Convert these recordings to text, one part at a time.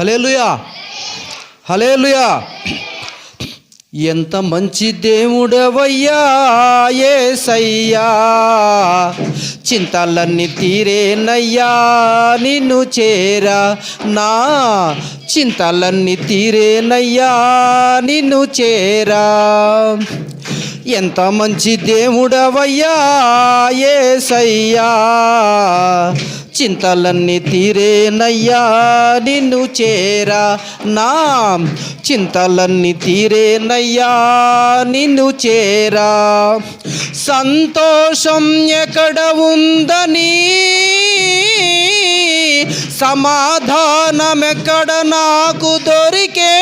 Hallelujah hallelujah ఎంత మంచి దేవుడవయ్యా ఏసయ్యా. చింతలన్నీ తీరేనయ్యా నిన్ను చేరా. నా చింతలన్నీ తీరేనయ్యా నిన్ను చేరా. ఎంత మంచి దేవుడవయ్యా ఏసయ్యా. చింతలన్నీ తీరేనయ్యా నిన్ను చేరా నా. చింతలన్నీ తీరేనయ్యా నిన్ను చేరా. సంతోషం ఎక్కడ ఉందని? సమాధానం ఎక్కడ నాకు దొరికేనని?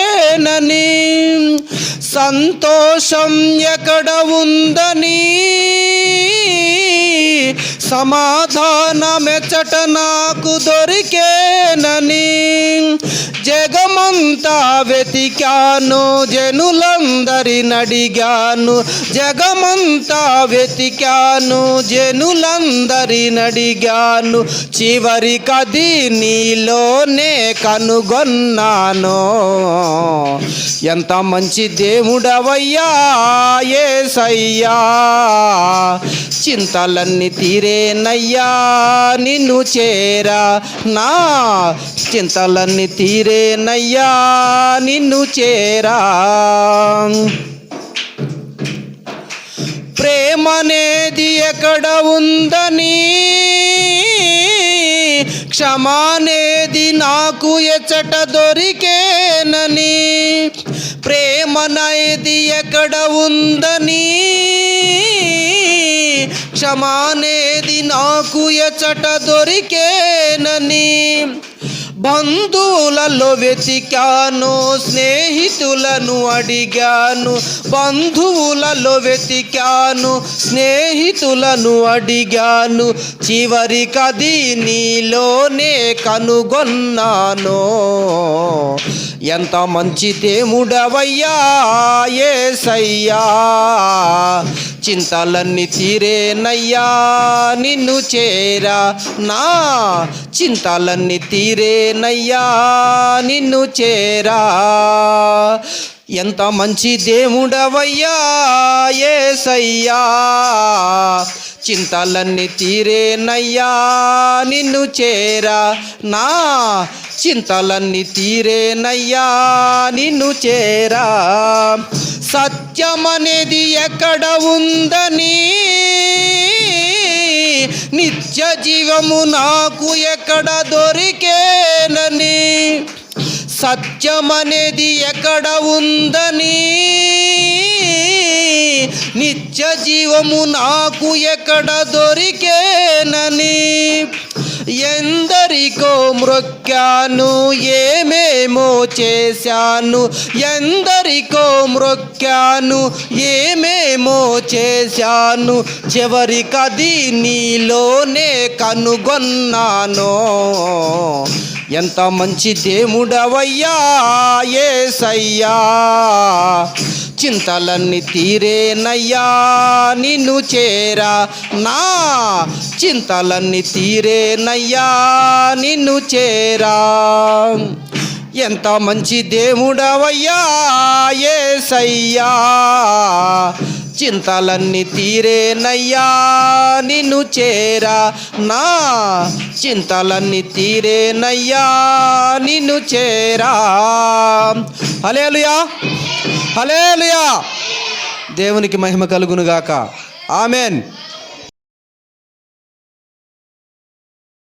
సంతోషం ఎక్కడ ఉందని? సమాధానమెచ్చట నాకు దొరికేనని జగమంతా వెతికాను జనులందరిని అడిగాను జగమంతా వెతికాను జనులందరిని చివరి కది నీలోనే కనుగొన్నాను. ఎంత మంచి దేవుడవయ్యా ఏసయ్యా. చింతలన్నీ తీరేనయ్యా నిన్ను చేరా నా చింతలన్నీ తీరేనయ్యా నిన్ను చేరా. ప్రేమనేది ఎక్కడ ఉందని క్షమానేది నాకు ఎచ్చట దొరికేనని ప్రేమనేది ఎక్కడ ఉందని క్షమానేది నాకు ఎచ్చట దొరికేనని బంధువులలో వెతికాను స్నేహితులను అడిగాను. బంధువులలో వెతికాను స్నేహితులను అడిగాను. చివరికది నీలోనే కనుగొన్నాను. ఎంత మంచి దేవుడవయ్యా ఏసయ్యా. చింతలన్నీ తీరేనయ్యా నిన్ను చేరా నా చింతలన్నీ తీరేనయ్యా నిన్ను చేరా. ఎంత మంచి దేవుడవయ్యా ఏసయ్యా. చింతలన్నీ తీరేనయ్యా నిన్ను చేరా నా చింతలన్నీ తీరేనయ్యా నిన్ను చేరా. సత్ సత్యమనేది ఎక్కడ ఉందని? నిత్య జీవము నాకు ఎక్కడ దొరికేనని? సత్యమనేది ఎక్కడ ఉందని? నిత్య జీవము నాకు ఎక్కడ దొరికేనని? ఎందరికో మ్రొక్కాను ఏమేమో చేశాను? ఎందరికో మ్రొక్కాను ఏమేమో చేశాను? చివరికది నీలోనే కనుగొన్నాను. ఎంత మంచి దేవుడవయ్యా ఏసయ్యా. చింతలన్నీ తీరేనయ్యా నిన్ను చేరా. నా చింతలన్నీ తీరేనయ్యా నిన్ను చేరా. ఎంత మంచి దేవుడవయ్యా ఏసయ్యా. చింతలన్నీ తీరేనయ్యా నిన్ను చేరా. నా చింతలన్నీ తీరేనయ్యా నిన్ను చేరా. హలేలుయా హలేలుయా దేవునికి మహిమ కలుగునుగాక. ఆమెన్.